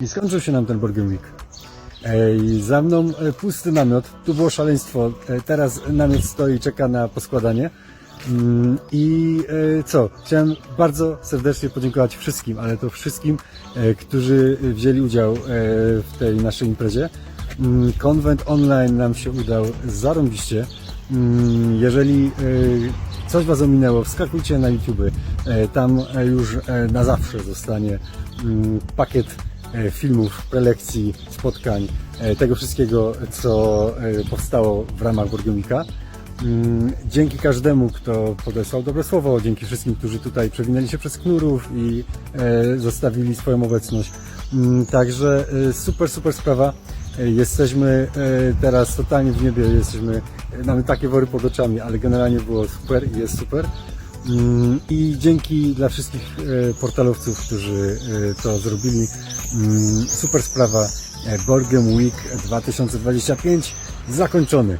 I skończył się nam ten Burger Week. Ej, za mną e, pusty namiot, tu było szaleństwo, e, teraz namiot stoi czeka na poskładanie. Mm, I e, co? Chciałem bardzo serdecznie podziękować wszystkim, ale to wszystkim, którzy wzięli udział w tej naszej imprezie. Mm, Konwent online nam się udał zarąbiście. Mm, Jeżeli coś Was ominęło, wskakujcie na YouTube. Tam już na zawsze zostanie pakiet filmów, prelekcji, spotkań, e, tego wszystkiego, co e, powstało w ramach Burgomika. Mm, Dzięki każdemu, kto podesłał dobre słowo, dzięki wszystkim, którzy tutaj przewinęli się przez knurów i e, zostawili swoją obecność. Mm, Także e, super, super sprawa. E, Jesteśmy e, teraz totalnie w niebie, jesteśmy, e, mamy takie wory pod oczami, ale generalnie było super i jest super. Mm, I dzięki dla wszystkich e, portalowców, którzy e, to zrobili. Mm, Super sprawa. E, Borgem Week 2025 zakończony.